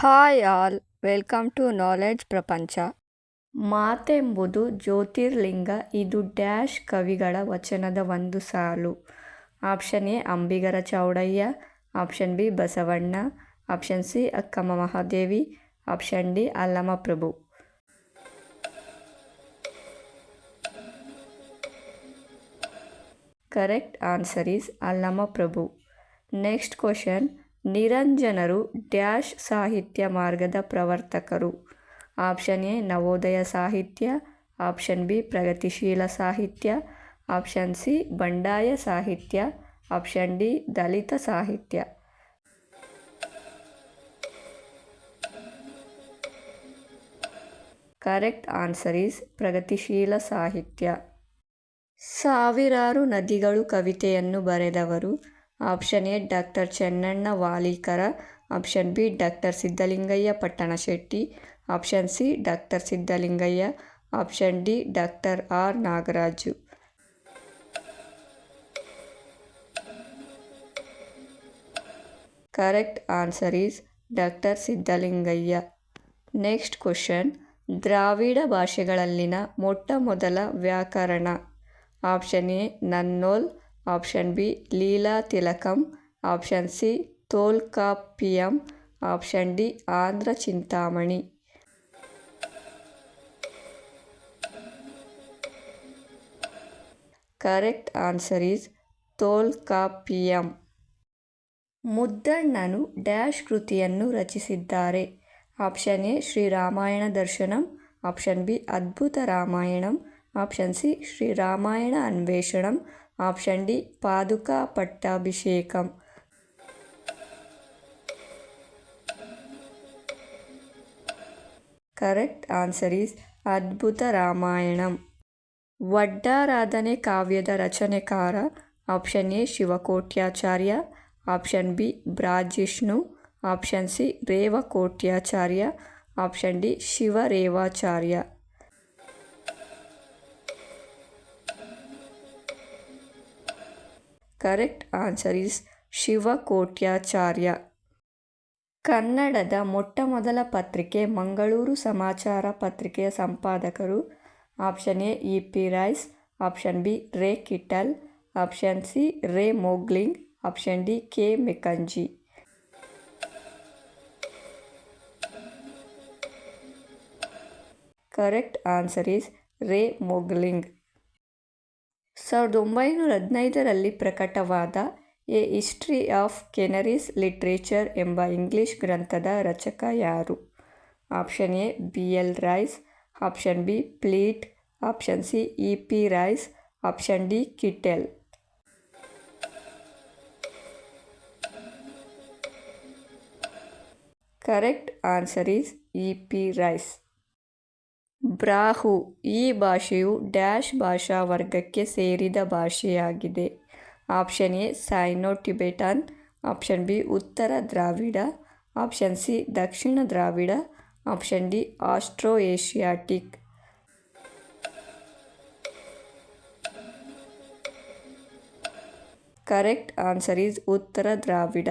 Hi all, welcome to knowledge Prapancha. ಮಾತೆಂಬುದು ಜ್ಯೋತಿರ್ಲಿಂಗ, ಇದು dash ಕವಿಗಳ ವಚನದ ಒಂದು ಸಾಲು. Option A, Ambigara Chowdaiah. Option B, Basavanna. Option C, Akkamma Mahadevi. Option D Allama Prabhu. Correct answer is Allama Prabhu. Next question ನಿರಂಜನರು dash ಸಾಹಿತ್ಯ ಮಾರ್ಗದ ಪ್ರವರ್ತಕರು. Option A, Navodaya ಸಾಹಿತ್ಯ. Option B, ಪ್ರಗತಿಶೀಲ ಸಾಹಿತ್ಯ. ಆಪ್ಷನ್ ಸಿ, ಬಂಡಾಯ ಸಾಹಿತ್ಯ. ಆಪ್ಷನ್ ಡಿ, ದಲಿತ ಸಾಹಿತ್ಯ. Correct answer is ಪ್ರಗತಿಶೀಲ ಸಾಹಿತ್ಯ. ಸಾವಿರಾರು ನದಿಗಳು ಕವಿತೆಯನ್ನು ಬರೆದವರು option A, doctor Chennanna Walikar. Option B, doctor Siddalingaiah Pattanashetti option C, doctor Siddalingaiah. Option D, doctor R Nagaraju. Correct answer is doctor Siddalingaiah. Next question, ದ್ರಾವಿಡ ಭಾಷೆಗಳಲ್ಲಿನ ಮೊಟ್ಟ ಮೊದಲ ವ್ಯಾಕರಣ. Option A, Nannool. Option B Leela Thilakam option C Tolkappiyam option D Andhra Chintamani correct answer is Tolkappiyam ಮುದ್ದಣ್ಣನು dash ಕೃತಿಯನ್ನು ರಚಿಸಿದ್ದಾರೆ. Option A Sri Ramayana Darshanam option B Adbhuta Ramayanam option C Shri Ramayana Anveshanam option D Paduka Pattabhishekam correct answer is Adbhuta Ramayanam Vaddaradhane ಕಾವ್ಯದ ರಚನೆಕಾರ option A Shivakotyacharya option B Bhrajishnu option C Revakotyacharya option D Shivarevacharya correct answer is Shivakotyacharya. ಕನ್ನಡದ ಮೊಟ್ಟ ಮೊದಲ ಪತ್ರಿಕೆ ಮಂಗಳೂರು ಸಮಾಚಾರ ಪತ್ರಿಕೆಯ ಸಂಪಾದಕರು. Option A E P Rice option B rev Kittel option C rev Moegling option D K Mackenzie correct answer is rev Moegling ಸಾವಿರದ ಒಂಬೈನೂರ ಹದಿನೈದರಲ್ಲಿ ಪ್ರಕಟವಾದ a history of Kanarese literature ಎಂಬ ಇಂಗ್ಲಿಷ್ ಗ್ರಂಥದ ರಚಕ ಯಾರು? Option A, B L Rice. Option B, Fleet. Option C, E P Rice. Option D, Kittel. Correct answer is E P Rice. Brahui ಈ ಭಾಷೆಯು ಡ್ಯಾಶ್ ಭಾಷಾ ವರ್ಗಕ್ಕೆ ಸೇರಿದ ಭಾಷೆಯಾಗಿದೆ. Option A Sino Tibetan option B, ಉತ್ತರ ದ್ರಾವಿಡ. ಆಪ್ಷನ್ ಸಿ, ದಕ್ಷಿಣ ದ್ರಾವಿಡ. Option D Austro Asiatic correct answer is ಉತ್ತರ ದ್ರಾವಿಡ.